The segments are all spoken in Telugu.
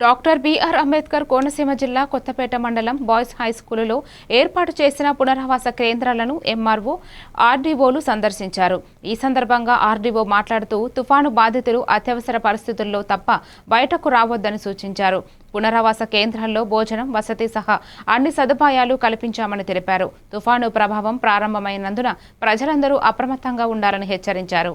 డాక్టర్ బిఆర్ అంబేద్కర్ కోనసీమ జిల్లా కొత్తపేట మండలం బాయ్స్ హై స్కూలులో ఏర్పాటు చేసిన పునరావాస కేంద్రాలను ఎంఆర్ఓ ఆర్డీఓలు సందర్శించారు. ఈ సందర్భంగా ఆర్డీఓ మాట్లాడుతూ తుఫాను బాధితులు అత్యవసర పరిస్థితుల్లో తప్ప బయటకు రావద్దని సూచించారు. పునరావాస కేంద్రాల్లో భోజనం వసతి సహా అన్ని సదుపాయాలు కల్పించామని తెలిపారు. తుఫాను ప్రభావం ప్రారంభమైనందున ప్రజలందరూ అప్రమత్తంగా ఉండాలని హెచ్చరించారు.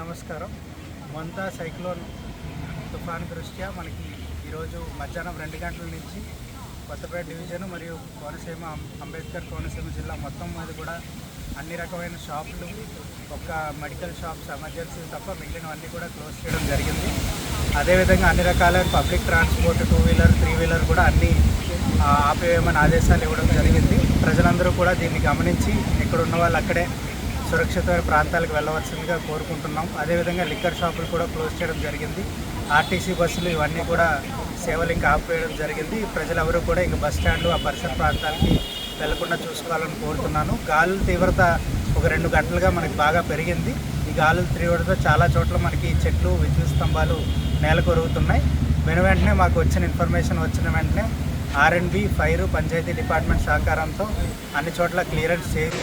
నమస్కారం. మంతా సైక్లోన్ తుఫాన్ దృష్ట్యా మనకి ఈరోజు మధ్యాహ్నం రెండు గంటల నుంచి కొత్తపేట డివిజన్ మరియు కోనసీమ అంబేద్కర్ కోనసీమ జిల్లా మొత్తం మీద కూడా అన్ని రకమైన షాపులు ఒక మెడికల్ షాప్స్ ఎమర్జెన్సీ తప్ప మిగిలినవన్నీ కూడా క్లోజ్ చేయడం జరిగింది. అదేవిధంగా అన్ని రకాల public transport two wheeler three wheeler కూడా అన్ని ఆపేయమని ఆదేశాలు ఇవ్వడం జరిగింది. ప్రజలందరూ కూడా దీన్ని గమనించి ఇక్కడ ఉన్న వాళ్ళు అక్కడే సురక్షితమైన ప్రాంతాలకు వెళ్ళవలసిందిగా కోరుకుంటున్నాం. అదేవిధంగా లిక్కర్ షాపులు కూడా క్లోజ్ చేయడం జరిగింది. ఆర్టీసీ బస్సులు ఇవన్నీ కూడా సేవలు ఇంకా ఆపేయడం జరిగింది. ప్రజలెవరూ కూడా ఇంకా బస్ స్టాండ్లు ఆ పరిసర ప్రాంతాలకి వెళ్ళకుండా చూసుకోవాలని కోరుతున్నాను. గాలుల తీవ్రత ఒక రెండు గంటలుగా మనకి బాగా పెరిగింది. ఈ గాలుల తీవ్రత చాలా చోట్ల మనకి చెట్లు విద్యుత్ స్తంభాలు నేల కొరుగుతున్నాయి వెను వెంటనే మాకు వచ్చిన ఇన్ఫర్మేషన్ వచ్చిన వెంటనే ఆర్ఎండ్బి ఫైర్ పంచాయతీ డిపార్ట్మెంట్ సహకారంతో అన్ని చోట్ల క్లియరెన్స్ చేసి